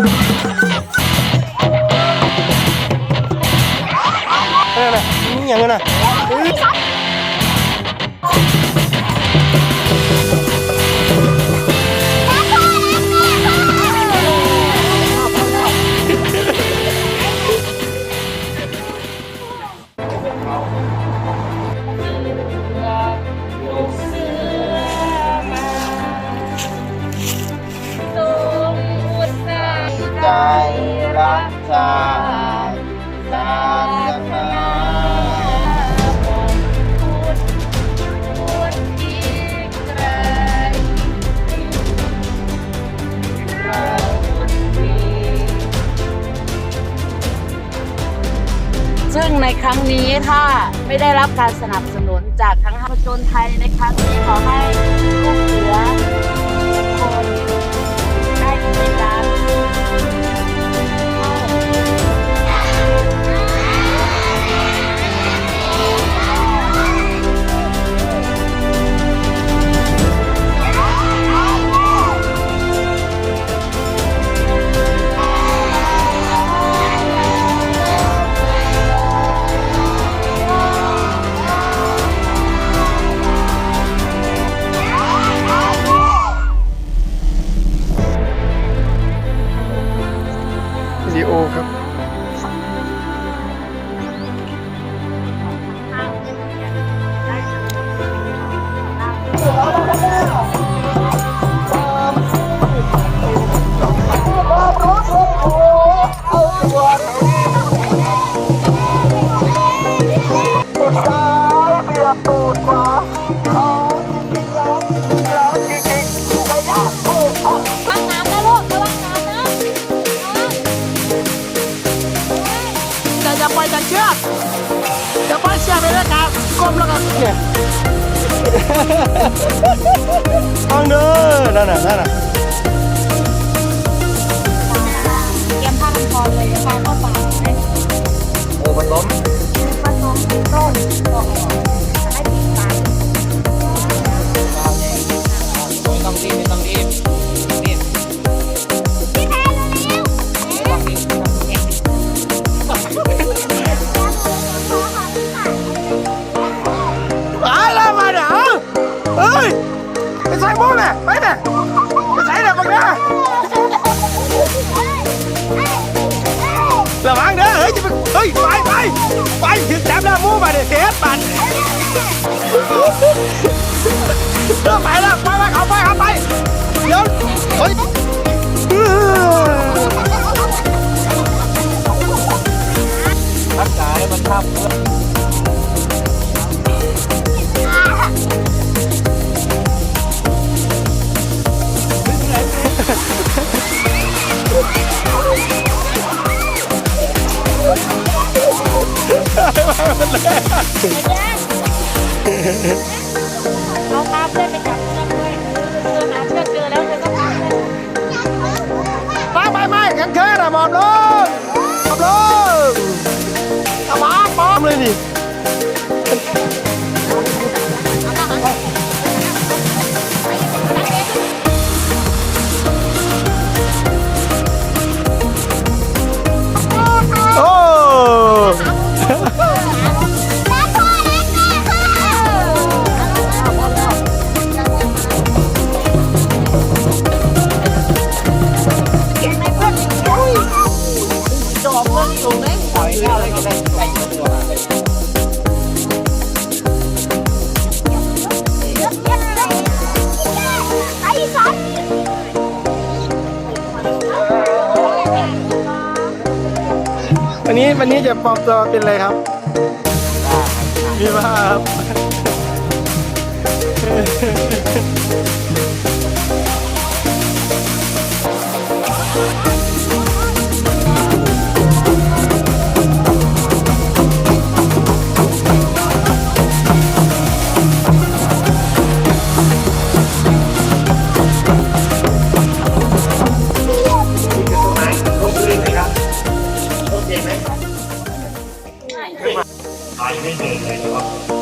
นั่นน่ะนี่อย่างนั้นนะ ทั้งนี้ถ้าไม่ได้รับการสนับสนุนจากทั้งภาคชนไทยในครั้งนี้ขอให้ลูกเสือทุกคนได้ติดตาม รับ กันก้มแล้วกันเนี่ย ระวังเด้อเฮ้ยจะไปเฮ้ยไปไปไปถึงแถมแล้วมูมาเนี่ยเสียปันเริ่มไปแล้วไปไปเขาไปเขาไปเดี๋ยวเฮ้ย เอาพาเพื่อนไปจับเชือกด้วยเธอหาเชือเจอแล้วเธอก็พาเพื่อนไปไปไปกันเชิญอะหมอบลงหมอบลงเอามาปอมเลยนี่ี้วันนี้จะปลอมตัวเป็นอะไรครับมีบ้าครับเห็นไหม はい、レジェます。